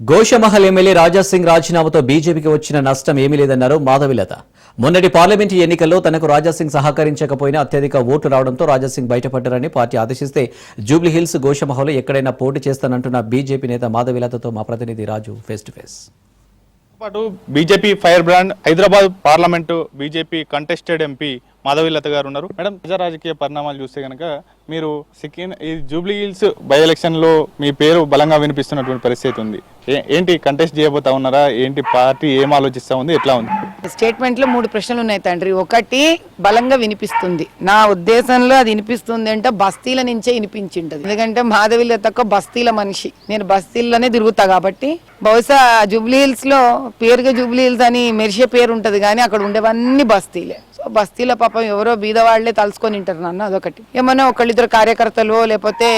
Goshamahal MLA Raja Singh రాజీనామాతో బీజేపీకి వచ్చిన నష్టం ఏమీ లేదన్నారు మాధవిలత. మొన్నటి పార్లమెంటు ఎన్నికల్లో తనకు రాజాసింగ్ సహకరించకపోయినా అత్యధిక ఓట్లు రావడంతో రాజాసింగ్ బయటపడ్డారని పార్టీ ఆదేశిస్తే జూబ్లీహిల్స్ గోషమహల్లో ఎక్కడైనా పోటీ చేస్తానంటున్న బీజేపీ నేత మాధవిలతతో మా ప్రతినిధి రాజు ఫేస్ టు ఫేస్. పాటు BJP fire brand Hyderabad parliament BJP contested MP Madhavilatha garu ఉన్నారు. మేడం ప్రజా రాజకీయ పరిణామాలు చూస్తే కనుక మీరు సిక్కిం ఈ జూబ్లీ హిల్స్ బై ఎలక్షన్లో మీ పేరు బలంగా వినిపిస్తున్నటువంటి పరిస్థితి ఉంది. ఏంటి కంటెస్ట్ చేయబోతా ఉన్నారా? ఏంటి పార్టీ ఏం ఆలోచిస్తా ఉంది? ఎట్లా ఉంది? స్టేట్మెంట్లో మూడు ప్రశ్నలు ఉన్నాయి తండ్రి. ఒకటి బలంగా వినిపిస్తుంది. నా ఉద్దేశంలో అది వినిపిస్తుంది అంటే బస్తీల నుంచే వినిపించింటది. ఎందుకంటే మాధవిలతకు బస్తీల మనిషి. నేను బస్తీల్లోనే తిరుగుతా కాబట్టి బహుశా జూబ్లీ పేరుగా జూబ్లీ హిల్స్ అని మెరిసే పేరు ఉంటుంది కానీ అక్కడ ఉండేవన్నీ బస్తీలే. సో బస్తీల పాపం ఎవరో బీదవాళ్ళే తలుసుకొని ఉంటారు నన్ను అదొకటి. ఏమన్నా ఒకళ్ళిద్దరు కార్యకర్తలు లేకపోతే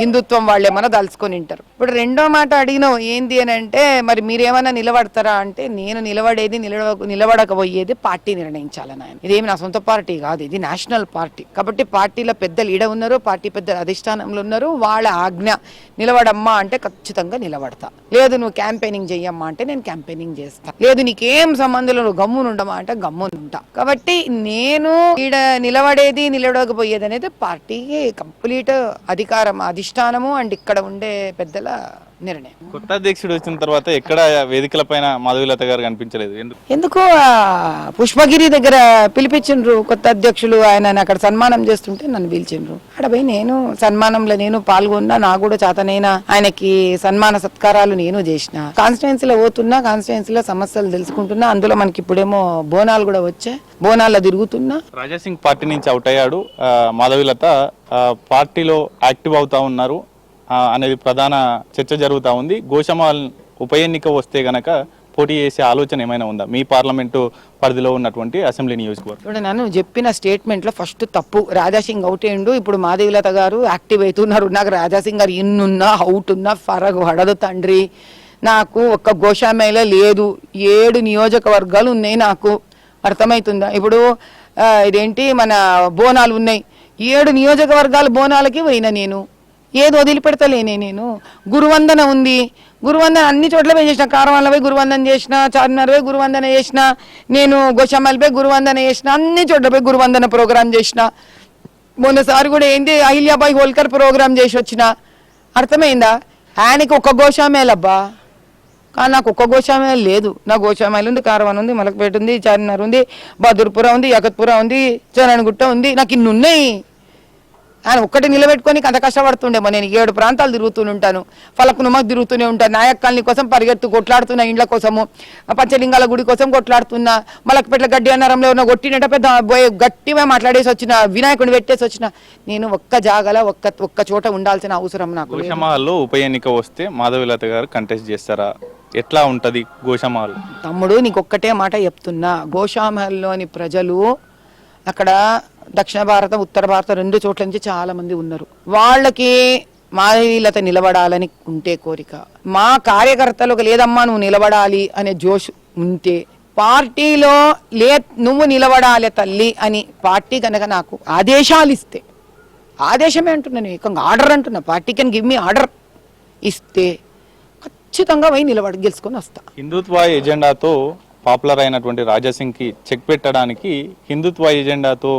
హిందుత్వం వాళ్ళు ఏమన్నా తలుసుకొని ఉంటారు ఇప్పుడు రెండో మాట అడిగినావు ఏంది అని అంటే మరి మీరేమన్నా నిలబడతారా అంటే నేను నిలబడేది నిలబ నిలబడకపోయేది పార్టీ నిర్ణయించాలని ఆయన ఇదేమి నా సొంత పార్టీ కాదు ఇది నేషనల్ పార్టీ. కాబట్టి పార్టీలో పెద్దలు ఈడ ఉన్నారు పార్టీ పెద్దలు అధిష్టానంలో ఉన్నారు వాళ్ళ ఆజ్ఞ నిలబడమ్మా అంటే ఖచ్చితంగా నిలబడతా. లేదు నువ్వు క్యాంపెయినింగ్ చెయ్యమ్మా అంటే నేను క్యాంపెయినింగ్ చేస్తాను లేదు నీకేం సంబంధాలు లేదు, నువ్వు గమ్మునుండమా అంటే గమ్మునుంటా. కాబట్టి నేను ఈడ నిలబడేది నిలబడకపోయేది అనేది పార్టీకి కంప్లీట్ అధికారం అధిష్టానము అండ్ ఇక్కడ ఉండే పెద్దల నిర్ణయం. కొత్త అధ్యక్షుడు వచ్చిన తర్వాత ఎక్కడ వేదికల పైన మాధవీలత గారు కనిపించలేదు? ఎందుకు? పుష్పగిరి దగ్గర పిలిపించిండ్రు కొత్త అధ్యక్షులు ఆయన అక్కడ సన్మానం చేస్తుంటే నన్ను పిలిచిండ్రు. అక్కడ పోయి నేను సన్మానంలో నేను పాల్గొన్నా నాకు కూడా చేతనైనా ఆయనకి సన్మాన సత్కారాలు నేను చేసిన. కాన్స్టిట్యున్సీలో పోతున్నా కాన్స్టిట్యున్సీలో సమస్యలు తెలుసుకుంటున్నా అందులో మనకి ఇప్పుడేమో బోనాలు కూడా వచ్చాయి. బోనాల్లో తిరుగుతున్నా. రాజాసింగ్ పార్టీ నుంచి అవుట్ అయ్యాడు. మాధవీలత పార్టీలో యాక్టివ్ అవుతా ఉన్నారు. అనేది ప్రధాన చర్చ జరుగుతూ ఉంది. గోషమాల్ ఉప ఎన్నిక వస్తే గనక పోటీ చేసే ఆలోచన ఏమైనా ఉందా? మీ పార్లమెంటు పరిధిలో ఉన్నటువంటి అసెంబ్లీ నియోజకవర్గం. ఇప్పుడు నన్ను చెప్పిన స్టేట్మెంట్లో ఫస్ట్ తప్పు. రాజాసింగ్ అవుట్ అయ్యిండు. ఇప్పుడు మాధవిలత గారు యాక్టివ్ అవుతున్నారు. నాకు రాజాసింగ్ గారు ఇన్నున్నా అవుట్ ఉన్నా ఫరక్ పడదు తండ్రి. నాకు ఒక్క గోషామేళ లేదు. ఏడు నియోజకవర్గాలు ఉన్నాయి నాకు. అర్థమవుతుందా? ఇప్పుడు ఇదేంటి? మన బోనాలు ఉన్నాయి. ఏడు నియోజకవర్గాల బోనాలకి పోయినా నేను. ఏది వదిలిపెడతలేనే నేను? గురువందన ఉంది. గురువందన అన్ని చోట్ల పోయి చేసిన. కారవాళ్ళ పోయి గురువందన చేసిన చార్మినార్ పోయి గురువందన చేసిన నేను గోషమ్మల్ పోయి గురువందన చేసిన అన్ని చోట్ల పోయి గురువందన ప్రోగ్రామ్ చేసిన. మొన్నసారి కూడా ఏంటి అహిల్యాబాయి హోల్కర్ ప్రోగ్రామ్ చేసి వచ్చిన. అర్థమైందా? ఆయనకి ఒక గోషామేలబ్బా కానీ నాకు ఒక్క గోషామేల లేదు. నా గోషామేలు ఉంది కారవాన్ ఉంది మలకపేట ఉంది చార్మినార్ ఉంది బదుర్పుర ఉంది యకత్పుర ఉంది చరణ్గుట్ట ఉంది నాకు ఇన్ని ఉన్నాయి ఆయన ఒక్కటి నిలబెట్టుకొని అంత కష్టపడుతుండేమో నేను ఏడు ప్రాంతాలు తిరుగుతూనే ఉంటాను. ఫలకునుమకు తిరుగుతూనే ఉంటాను నాయక్ కాలనీ కోసం పరిగెత్తు కొట్లాడుతున్నా ఇండ్ల కోసము. పంచలింగాల గుడి కోసం కొట్లాడుతున్నా. మలకపేట్ల గడ్డి అన్నారంలో ఉన్న కొట్టినట్ట పెద్ద పోయి గట్టిగా మాట్లాడేసి వచ్చిన వినాయకుడిని పెట్టేసి వచ్చిన. నేను ఒక్క జాగల ఒక్క ఒక్క చోట ఉండాల్సిన అవసరం నాకు. గోషమాల్లో ఉప ఎన్నిక వస్తే మాధవీలత గారు కంటెస్ట్ చేస్తారా? ఎట్లా ఉంటది గోషమాల్ తమ్ముడు నీకు ఒక్కటే మాట చెప్తున్నా. గోషామహల్లోని ప్రజలు అక్కడ దక్షిణ భారత ఉత్తర భారత రెండు చోట్ల నుంచి చాలా మంది ఉన్నారు. వాళ్ళకి మాధవీలత నిలబడాలని ఉంటే కోరిక. మా కార్యకర్తలకు లేదమ్మా నువ్వు నిలబడాలి అనే జోష్ ఉంటే పార్టీలో లే నువ్వు నిలబడాలి తల్లి అని పార్టీ కనుక నాకు ఆదేశాలు ఇస్తే ఆదేశమే అంటున్నాను ఏకంగా ఆర్డర్ అంటున్నా party can give me order ఇస్తే ఖచ్చితంగా పోయి నిలబడి గెలుచుకొని వస్తా. హిందుత్వ ఎజెండాతో పాపులర్ అయినటువంటి రాజాసింగ్కి చెక్ పెట్టడానికి హిందుత్వ ఎజెండాతో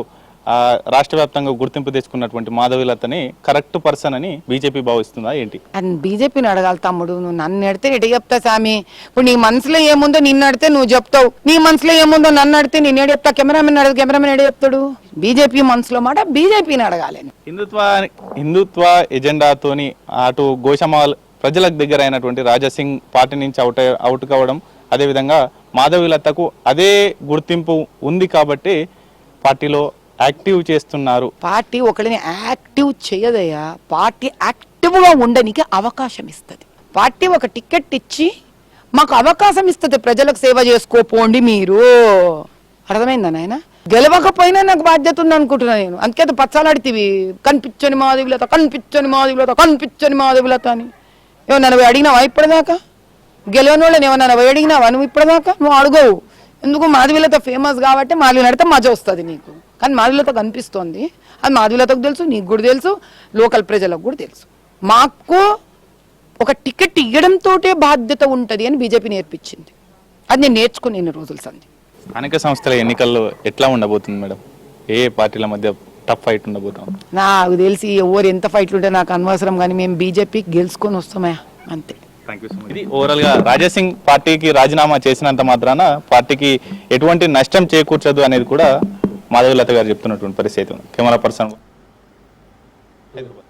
రాష్ట్ర వ్యాప్తంగా గుర్తింపు తెచ్చుకున్నటువంటి మాధవీలతని కరెక్ట్ పర్సన్ అని బీజేపీ భావిస్తుందా ఏంటి? అని బీజేపీని అడగాలి తమ్ముడు నువ్వు నన్ను అడితే ఎటు చెప్తా సామి. ఇప్పుడు నీ మనసులో ఏముందో నిన్ను అడితే నువ్వు చెప్తావు. నీ మనసులో ఏముందో నన్ను అడితే నేను ఏడు చెప్తా కెమెరామెన్ అడిగి కెమెరామెన్ ఏడు చెప్తాడు? బీజేపీ మనసులో మాట బీజేపీని అడగాలి. హిందుత్వ హిందుత్వ ఎజెండాతోని అటు గోషమాల్ ప్రజలకు దగ్గర అయినటువంటి రాజాసింగ్ పార్టీ నుంచి అవుట్ అవుట్ కావడం అదేవిధంగా మాధవీలతకు అదే గుర్తింపు ఉంది కాబట్టి పార్టీలో యాక్టివ్ చేస్తున్నారు. పార్టీ ఒకరిని యాక్టివ్ చేయదయ్యా. పార్టీ యాక్టివ్గా ఉండనికి అవకాశం ఇస్తుంది. పార్టీ ఒక టికెట్ ఇచ్చి మాకు అవకాశం ఇస్తుంది ప్రజలకు సేవ చేసుకోపోండి మీరు. అర్థమైందా నాయన? గెలవకపోయినా నాకు బాధ్యత ఉంది అనుకుంటున్నా నేను. అందుకే పచ్చలాడితివి కనిపించని మాధవులత కనిపించని మాధవులత కనిపించని మాధవులత అని. ఏమన్నా నువ్వు అడిగినావా ఇప్పటిదాకా? గెలవని వాళ్ళని ఏమన్నా నువ్వు అడిగినావా? నువ్వు ఇప్పటిదాకా? నువ్వు అడుగవు. ఎందుకు మాధవీలత ఫేమస్ కాబట్టి మాధవి నడితే మజా వస్తుంది నీకు. కానీ మాధవీలత కనిపిస్తోంది. అది మాధవీలతకు తెలుసు నీకు కూడా తెలుసు లోకల్ ప్రజలకు కూడా తెలుసు. మాకు ఒక టికెట్ ఇవ్వడంతోటే బాధ్యత ఉంటుంది అని బీజేపీ నేర్పించింది. అది నేను నేర్చుకుని ఎన్ని రోజులు సంది స్థానిక సంస్థల ఎన్నికల్లో ఎట్లా ఉండబోతుంది మేడం? ఏ పార్టీల మధ్య టఫ్ ఫైట్ ఉండబోతాం నాకు తెలిసి ఎవరు ఎంత ఫైట్లు ఉంటే నాకు అనవసరం కానీ మేము బీజేపీకి గెలుచుకొని వస్తామా? అంతే. ఇది ఓవరాల్గా రాజాసింగ్ పార్టీకి రాజీనామా చేసినంత మాత్రాన పార్టీకి ఎటువంటి నష్టం చేకూర్చదు అనేది కూడా మాధవీలత గారు చెప్తున్నటువంటి పరిస్థితి కెమెరా పర్సన్ హైదరాబాద్